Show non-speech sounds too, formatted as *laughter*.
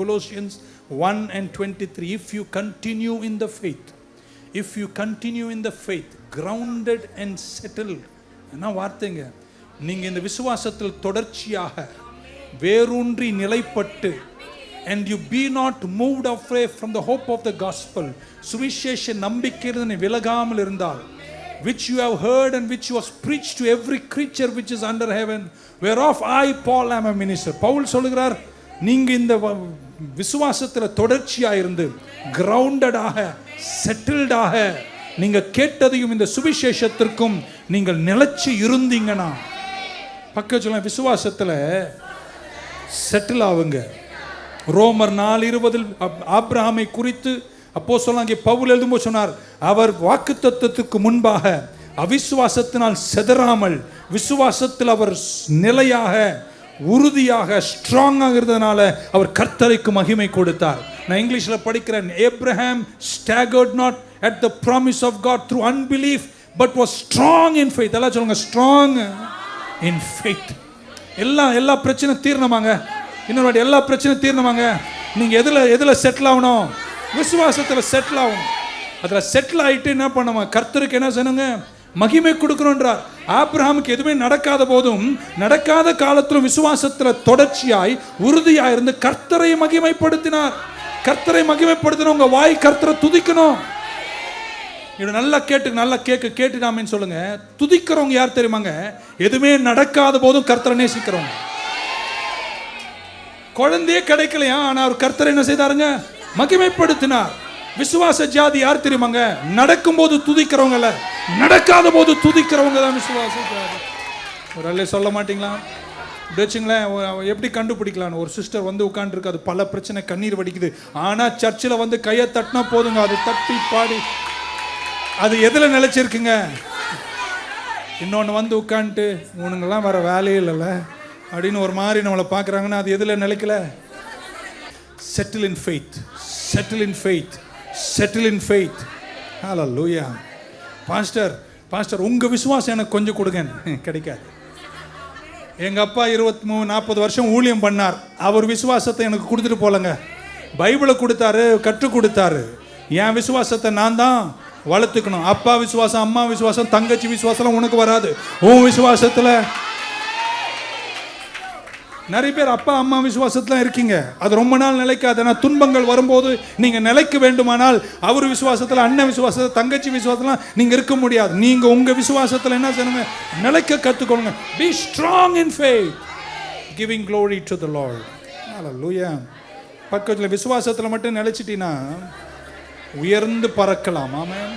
Colossians 1 and 23. If you continue in the faith, if you continue in the faith, grounded and settled. என்ன வார்த்தைங்க நீங்க இந்த விசுவாசத்தில் தொடர்ச்சியாக வேரூன்றி நிலைப்பட்டு and you be not moved away from the hope of the gospel சுவிசேஷ நம்பிக்கையிலிருந்து நீ விலகாமல் இருந்தால் which you have heard and which was preached to every creature which is under heaven whereof I Paul am a minister Pavul சொல்லுகிறார் நீங்க இந்த விசுவாசத்தில் விசுவாசத்துல தொடர்ச்சியா இருந்து கிரவுண்டடாக செட்டில்டாக நீங்க கேட்டதையும் இந்த சுவிசேஷத்திற்கும் நீங்கள் நிலைச்சு இருந்தீங்கன்னா பக்க சொல்ல விசுவாசத்துல செட்டில் ஆகுங்க ரோமர் நாலு இருபதில் அப்- குறித்து அப்போ சொல்லாங்க பவுல் எழுதும்போது சொன்னார் அவர் வாக்குத்தத்தத்துக்கு முன்பாக அவிசுவாசத்தினால் செதறாமல் விசுவாசத்தில் அவர் நிலையாக உறுதியாக ஸ்ட்ராங்காக இருந்ததுனால அவர் கர்த்தரைக்கு மகிமை கொடுத்தார். நான் இங்கிலீஷில் படிக்கிறேன். Abraham staggered not at the promise of God through unbelief but was strong in faith எல்லாம் சொல்லுங்க ஸ்ட்ராங் இன் ஃபெய்த் எல்லாம் எல்லா பிரச்சனை தீர்ணமாங்க இன்னொரு வாட்டி எல்லா பிரச்சனை தீர்ணமாங்க நீங்கள் எதில் எதில் செட்டில் ஆகணும்? விசுவாசத்தில் செட்டில் ஆகணும். அதில் செட்டில் ஆகிட்டு என்ன பண்ணுமா கர்த்தருக்கு என்ன செய்யணுங்க? மகிமை கொடுக்கணும்ன்றார். ஆப்ரஹாமுக்கு எதுவுமே நடக்காத போதும் நடக்காத காலத்திலும் விசுவாசத்துல தொடர்ச்சியாய் உறுதியாய் இருந்து கர்த்தரை மகிமைப்படுத்தினார். கர்த்தரை மகிமைப்படுத்தின உங்க வாய் கர்த்தரை துதிக்கணும். இது நல்லா கேட்டு நல்லா கேட்க கேட்டுடாமேன்னு சொல்லுங்க. துதிக்கிறவங்க யார் தெரியுமாங்க? எதுவுமே நடக்காத போதும் கர்த்தரை நேசிக்கிறவங்க. குழந்தையே கிடைக்கலையா? ஆனால் அவர் கர்த்தரை என்ன செய்தாருங்க? மகிமைப்படுத்தினார். விசுவாச ஜாதி யார் தெரியுமாங்க? நடக்கும்போது போது இல்ல நடக்காத போது துதிக்கிறவங்க தான் விசுவாச ஜாதி. ஒரு அல்ல சொல்ல மாட்டீங்களா? வச்சுங்களேன் எப்படி கண்டுபிடிக்கலாம் ஒரு சிஸ்டர் வந்து உட்காந்துருக்கு அது பல பிரச்சனை கண்ணீர் வடிக்குது. ஆனால் சர்ச்சில் வந்து கையை தட்டினா போதுங்க அது தட்டி பாடி. அது எதில் நிலைச்சிருக்குங்க? இன்னொன்று வந்து உட்காந்துட்டு உனங்கெல்லாம் வேற வேலையே இல்லைல்ல. அப்படின்னு ஒரு மாதிரி நம்மளை பார்க்குறாங்கன்னா அது எதில் நிலைக்கல? Settle in faith settle in faith settle in faith hallelujah pastor pastor உங்கள் விசுவாசம் எனக்கு கொஞ்சம் கொடுங்க. *laughs* கிடைக்காது. எங்கள் அப்பா இருபத்தி மூணு நாற்பது வருஷம் ஊழியம் பண்ணார். அவர் விசுவாசத்தை எனக்கு கொடுத்துட்டு போலங்க. பைபிளை கொடுத்தாரு கற்றுக் கொடுத்தாரு. என் விசுவாசத்தை நான் தான் வளர்த்துக்கணும். அப்பா விசுவாசம் அம்மா விசுவாசம் தங்கச்சி விசுவாசம்லாம் உனக்கு வராது. உன் விசுவாசத்தில் நிறைய பேர் அப்பா அம்மா விசுவாசத்துல இருக்கீங்க. அது ரொம்ப நாள் நிலைக்காது. ஆனால் துன்பங்கள் வரும்போது நீங்க நிலைக்க வேண்டுமானால் அவர் விசுவாசத்துல அண்ணன் விசுவாசத்துல தங்கச்சி விசுவாசத்துல நீங்க இருக்க முடியாது. நீங்க உங்க விசுவாசத்துல என்ன செய்யணுங்க நிலைக்க கற்றுக்கொள்ளுங்க be strong in faith giving glory to the Lord hallelujah பக்கத்தில் விசுவாசத்தில் மட்டும் நிலைச்சிட்டீங்கன்னா உயர்ந்து பறக்கலாம். மேம்